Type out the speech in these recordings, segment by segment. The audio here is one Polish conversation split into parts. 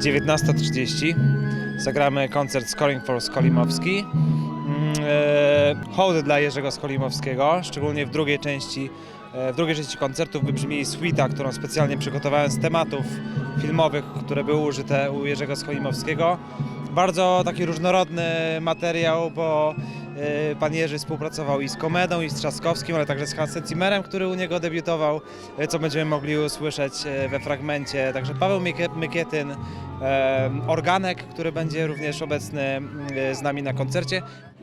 19.30 zagramy koncert Scoring for Skolimowski. Mm, e, Hołd dla Jerzego Skolimowskiego, szczególnie w drugiej części e, w drugiej części koncertu wybrzmi suita, którą specjalnie przygotowałem z tematów filmowych, które były użyte u Jerzego Skolimowskiego. Bardzo taki różnorodny materiał, bo pan Jerzy współpracował i z Komedą, i z Trzaskowskim, ale także z Hansem Zimmerem, który u niego debiutował, e, co będziemy mogli usłyszeć e, we fragmencie. Także Paweł Mykie- Mykietyn, e, organek, który będzie również obecny z nami na koncercie.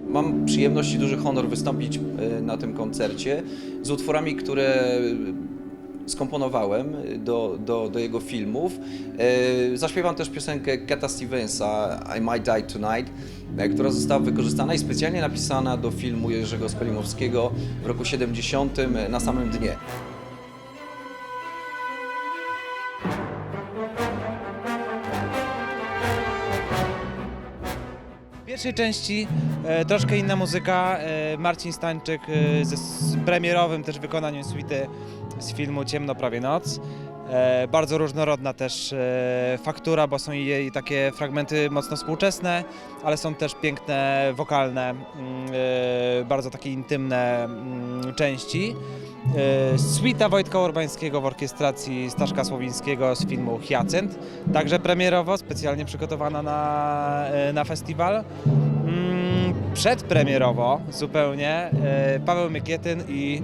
Mam przyjemność i duży honor wystąpić e, na tym koncercie z utworami, które skomponowałem do, do, do jego filmów. E, Zaśpiewam też piosenkę Kata Stevensa I Might Die Tonight, e, która została wykorzystana i specjalnie napisana do filmu Jerzego Skolimowskiego w roku 70 e, na samym dnie. W pierwszej części e, troszkę inna muzyka. E, Marcin Stańczyk e, ze premierowym też wykonaniem suity z filmu Ciemno prawie noc. E, bardzo różnorodna też e, faktura, bo są jej takie fragmenty mocno współczesne, ale są też piękne, wokalne, mm, e, bardzo takie intymne mm, części. E, Suita Wojtka Urbańskiego w orkiestracji Staszka Słowińskiego z filmu Hyacynt, także premierowo, specjalnie przygotowana na, e, na festiwal. Mm, Przedpremierowo zupełnie e, Paweł Mykietyn i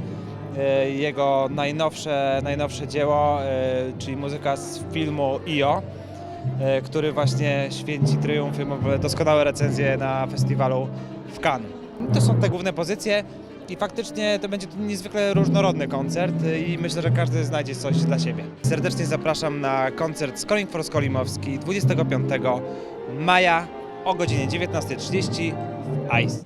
jego najnowsze, najnowsze dzieło, e, czyli muzyka z filmu IO, e, który właśnie święci triumfy, doskonałe recenzje na festiwalu w Cannes. To są te główne pozycje i faktycznie to będzie to niezwykle różnorodny koncert e, i myślę, że każdy znajdzie coś dla siebie. Serdecznie zapraszam na koncert Scoring for Skolimowski 25 maja o godzinie 19.30 w ICE.